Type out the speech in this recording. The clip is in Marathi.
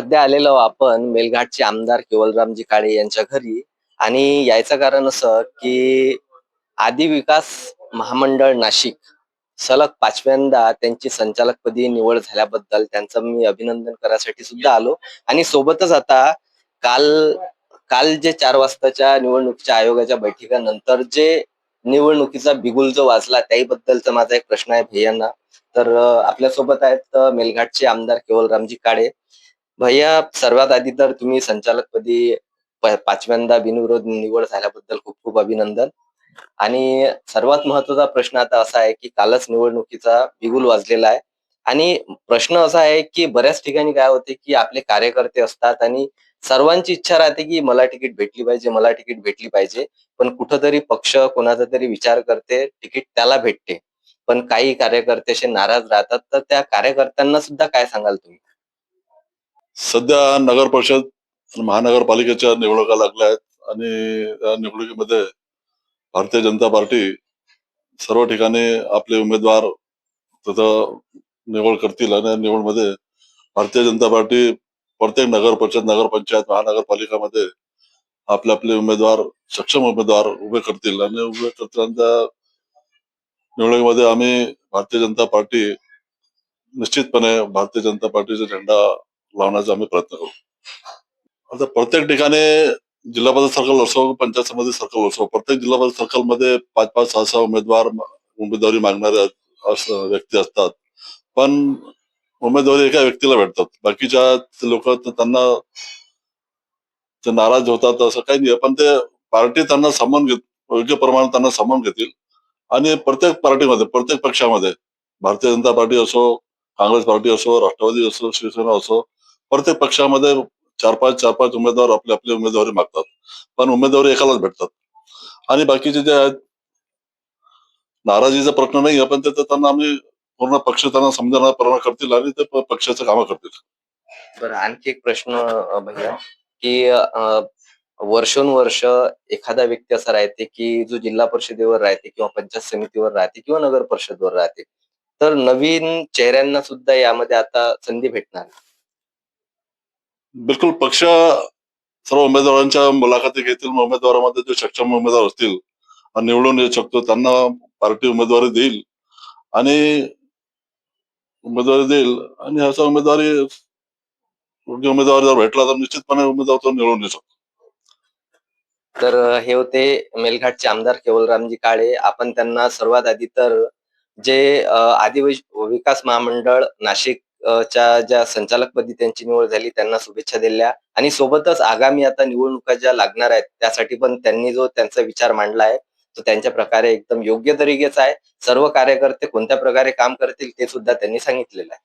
सध्या आलेलो आपण मेलघाटचे आमदार केवलरामजी काळे यांच्या घरी. आणि यायचं कारण असं की आदी विकास महामंडळ नाशिक सलग पाचव्यांदा त्यांची संचालकपदी निवड झाल्याबद्दल त्यांचं मी अभिनंदन करायसाठी सुद्धा आलो. आणि सोबतच आता काल काल जे चार वाजताच्या निवडणुकीच्या आयोगाच्या बैठकीनंतर जे निवडणुकीचा बिगुल जो वाजला त्याबद्दलचा माझा एक प्रश्न आहे भैयांना तर आपल्यासोबत आहेत मेलघाटचे आमदार केवलरामजी काळे. भैया सर्वात आधी तर तुम्ही संचालकपदी पाचव्यांदा बिनविरोध निवड झाल्याबद्दल खूप खूप अभिनंदन. आणि सर्वात महत्त्वाचा प्रश्न आता असा आहे की कालच निवडणुकीचा बिगुल वाजलेला आहे. आणि प्रश्न असा आहे की बऱ्याच ठिकाणी काय होते की आपले कार्यकर्ते असतात आणि सर्वांची इच्छा राहते की मला तिकीट भेटली पाहिजे मला तिकीट भेटली पाहिजे. पण कुठंतरी पक्ष कोणाचा तरी विचार करते तिकीट त्याला भेटते. पण काही कार्यकर्ते असे नाराज राहतात तर त्या कार्यकर्त्यांना सुद्धा काय सांगाल तुम्ही? सध्या नगर परिषद महानगरपालिकेच्या निवडणुका लागल्या आहेत आणि या निवडणुकीमध्ये भारतीय जनता पार्टी सर्व ठिकाणी आपले उमेदवार तिथं निवड करतील आणि निवडमध्ये भारतीय जनता पार्टी प्रत्येक नगर परिषद नगरपंचायत महानगरपालिकामध्ये आपले आपले उमेदवार सक्षम उमेदवार उभे करतील. आणि उभे करतील त्या निवडणुकीमध्ये आम्ही भारतीय जनता पार्टी निश्चितपणे भारतीय जनता पार्टीचा झेंडा लावण्याचा आम्ही प्रयत्न करू. आता प्रत्येक ठिकाणी जिल्हा परिषद सर्कल असो पंचायत समिती सर्कल असो प्रत्येक जिल्हा परिषद सर्कलमध्ये पाच पाच सहा सहा उमेदवार उमेदवारी मागणारे व्यक्ती असतात. पण उमेदवारी एका व्यक्तीला भेटतात. बाकीच्या लोक त्यांना ते नाराज होतात असं काही नाही. पण ते पार्टी त्यांना सामान घेत योग्य प्रमाणात त्यांना सामान घेतील. आणि प्रत्येक पार्टीमध्ये प्रत्येक पक्षामध्ये भारतीय जनता पार्टी असो काँग्रेस पार्टी असो राष्ट्रवादी असो शिवसेना असो प्रत्येक पक्षामध्ये चार पाच चार पाच उमेदवार आपले आपली उमेदवारी मागतात. पण उमेदवारी एकालाच भेटतात. आणि बाकीचे जे आहेत नाराजीचा प्रश्न नाही पण ते त्यांना आम्ही पूर्ण पक्ष त्यांना समजणार प्रयत्न करतील आणि ते पक्षाचं कामं करतील. बरं आणखी एक प्रश्न भैया की वर्षोनुवर्ष एखादा व्यक्ती असा राहते की जो जिल्हा परिषदेवर राहते किंवा पंचायत समितीवर राहते किंवा नगर परिषदवर राहते तर नवीन चेहऱ्यांना सुद्धा यामध्ये आता संधी भेटणार बिलकुल पक्ष सर्व उमेदवारांच्या मुलाखती घेतील. उमेदवारामध्ये जे सक्षम उमेदवार असतील निवडून येऊ शकतो त्यांना पार्टी उमेदवारी देईल आणि उमेदवारी देईल. आणि असा उमेदवारी योग्य उमेदवार जर भेटला तर निश्चितपणे उमेदवार तो निवडून येऊ शकतो. तर हे होते मेलघाटचे आमदार केवलरामजी काळे. आपण त्यांना सर्वात आधी तर जे आदिवासी विकास महामंडळ नाशिक च्या ज्या संचालकपदी त्यांची निवड झाली त्यांना शुभेच्छा दिल्या. आणि सोबतच आगामी आता निवडणुका ज्या लागणार आहेत त्यासाठी पण त्यांनी जो त्यांचा विचार मांडला आहे तो त्यांच्या प्रकारे एकदम योग्य तरीकेचा आहे. सर्व कार्यकर्ते कोणत्या प्रकारे काम करतील ते सुद्धा त्यांनी सांगितलेलं आहे.